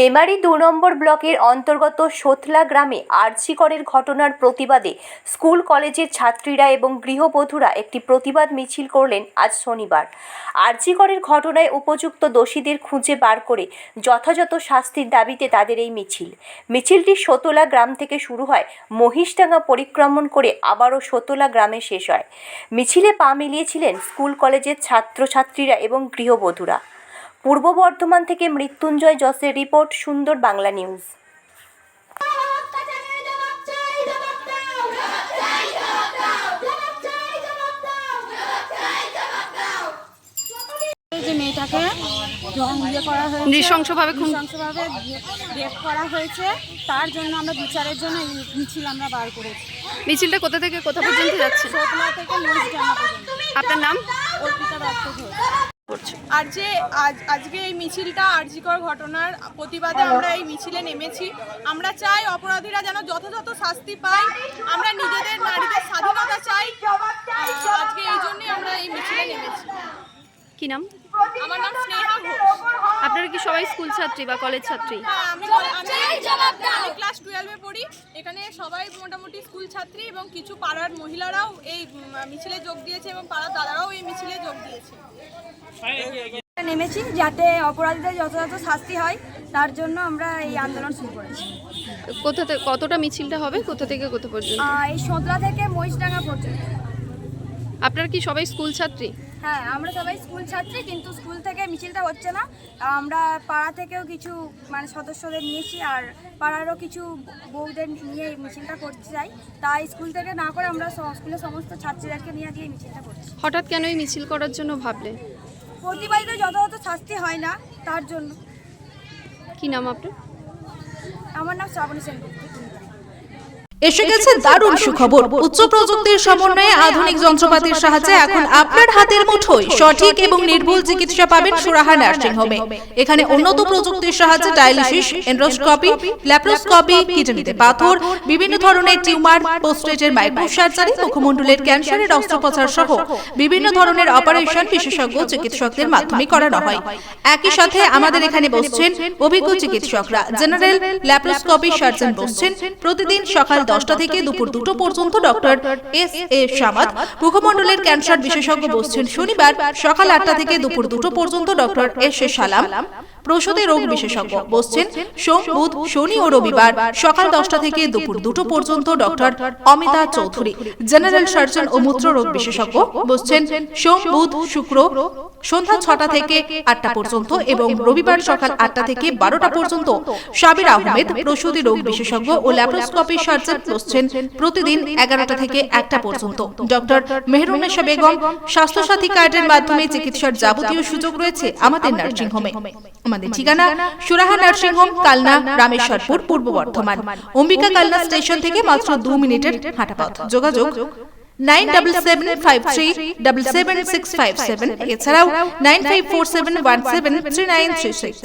মেমারি দু নম্বর ব্লকের অন্তর্গত সোতলা গ্রামে আর্জিকরের ঘটনার প্রতিবাদে স্কুল, কলেজের ছাত্রীরা এবং গৃহবধূরা একটি প্রতিবাদ মিছিল করলেন আজ শনিবার। আর্জিকরের ঘটনায় উপযুক্ত দোষীদের খুঁজে বার করে যথাযথ শাস্তির দাবিতে তাদের এই মিছিল। মিছিলটি সোতলা গ্রাম থেকে শুরু হয়, মহিষডাঙ্গা পরিক্রমণ করে আবারও সোতলা গ্রামে শেষ হয়। মিছিলে পা মিলিয়েছিলেন স্কুল, কলেজের ছাত্রছাত্রীরা এবং গৃহবধূরা। পূর্ব বর্ধমান থেকে মৃত্যুঞ্জয় যশের রিপোর্ট সুন্দর বাংলা নিউজ। যে মেয়েটাকে ইয়ে করা হয়েছে নৃশংসভাবে নৃশংসভাবে রেপ করা হয়েছে তার জন্য আমরা বিচারের জন্য এই মিছিল আমরা বার করেছি। মিছিলটা কোথা থেকে কোথা পর্যন্ত যাচ্ছে? সোতলা থেকে মহিষডাঙ্গা পর্যন্ত। আপনার নাম? অর্পিতা দত্ত ঘোষ। আর যে আজ, আজকে এই মিছিলটা, আরজিকর ঘটনার প্রতিবাদে আমরা এই মিছিলে নেমেছি। আমরা চাই অপরাধীরা যেন যথাযথ শাস্তি পায়। আমরা নিজেদের নারীদের স্বাধীনতা চাই। আজকে এই জন্যই আমরা এই মিছিলে নেমেছি। কি নাম? আমার নাম স্নেহা ঘোষ। আপনারা কি সবাই স্কুল ছাত্রী বা কলেজ ছাত্রী? আমি ক্লাস টুয়েলভে পড়ি। এখানে সবাই মোটামুটি স্কুল ছাত্রী এবং কিছু পাড়ার মহিলারাও এই মিছিলে যোগ দিয়েছে এবং পাড়ার দাদারাও এই মিছিলে যোগ দিয়েছে। নেমেছি যাতে অপরাধীদের যথাযথ শাস্তি হয় তার জন্য আমরা এই আন্দোলন শুরু করেছি। কোথা থেকে কতটা মিছিলটা হবে? কোথা থেকে কোথা পর্যন্ত? এই সোতলা থেকে মহিষডাঙ্গা পর্যন্ত। আপনারা কি সবাই স্কুল ছাত্রী? হ্যাঁ আমরা সবাই স্কুল ছাত্রী কিন্তু স্কুল থেকে মিছিলটা হচ্ছে না। আমরা পাড়া থেকেও কিছু মানে সদস্যদের নিয়েছি আর পাড়ারও কিছু বউদের নিয়ে মিছিলটা করতে চাই। তাই স্কুল থেকে না করে আমরা স্কুলের সমস্ত ছাত্রীদেরকে নিয়ে এই মিছিলটা করছি। হঠাৎ কেন এই মিছিল করার জন্য ভাবলে? প্রতিবাদীদের যথাযথ শাস্তি হয় না তার জন্য। কি নাম আপনার? আমার নাম শ্রাবণী সেনগুপ্ত। এসে গেছে দারুণ সুখবর। উচ্চ প্রযুক্তির সমন্বয়ে আধুনিক যন্ত্রপাতির সাহায্যে এখন আপনার হাতের মুঠোয় সঠিক এবং নির্ভুল চিকিৎসা পাবেন সুরাহা নার্সিং হোমে। এখানে উন্নত প্রযুক্তির সাহায্যে ডায়ালিসিস এন্ড্রোস্কোপি ল্যাপ্রোস্কোপি কিডনিতে পাথর বিভিন্ন ধরনের টিউমার পোস্টেজের মাইক্রো সার্জারি মুখমণ্ডলের ক্যান্সারের অস্ত্রোপচার সহ বিভিন্ন ধরনের অপারেশন বিশেষজ্ঞ চিকিৎসকদের মাধ্যমে করানো হয়। একই সাথে আমাদের এখানে বসছেন অভিজ্ঞ চিকিৎসকরা জেনারেল ল্যাপ্রোস্কোপি সার্জন বসছেন প্রতিদিন সকাল দশটা থেকে দুপুর দুটো পর্যন্ত ডক্টর এস এ সামাদ, মুখমণ্ডলের ক্যান্সার বিশেষজ্ঞ বসছেন শনিবার সকাল আটটা থেকে দুপুর দুটো পর্যন্ত ডক্টর এস এ সালাম। প্রসূতি রোগ বিশেষজ্ঞ বসছেন সোম, বুধ, শনি ও রবিবার সকাল দশটা থেকে দুপুর দুটো পর্যন্ত doctor Amita Chowdhury. General surgeon ও মূত্র রোগ বিশেষজ্ঞ বসছেন সোম, বুধ, শুক্র সন্ধ্যা ছটা থেকে আটটা পর্যন্ত এবং রবিবার সকাল আটটা থেকে বারোটা পর্যন্ত। সাবির আহমেদ, প্রসূতি রোগ বিশেষজ্ঞ ও ল্যাপ্রোস্কোপি সার্জন বসছেন প্রতিদিন এগারোটা থেকে একটা পর্যন্ত। ডক্টর মেহরুন্নেশা বেগম স্বাস্থ্যসাথী কার্ডের মাধ্যমে চিকিৎসার যাবতীয় সুযোগ রয়েছে আমাদের নার্সিং হোমে আমাদের ঠিকানা সুরাহা নার্সিং হোম কালনা রামেশ্বরপুর পূর্ব বর্ধমান। অম্বিকা কালনা স্টেশন থেকে মাত্র দু মিনিটের হাঁটা পথ। যোগাযোগ nine double seven five three double seven six five seven এছাড়াও nine five four seven one seven three nine three six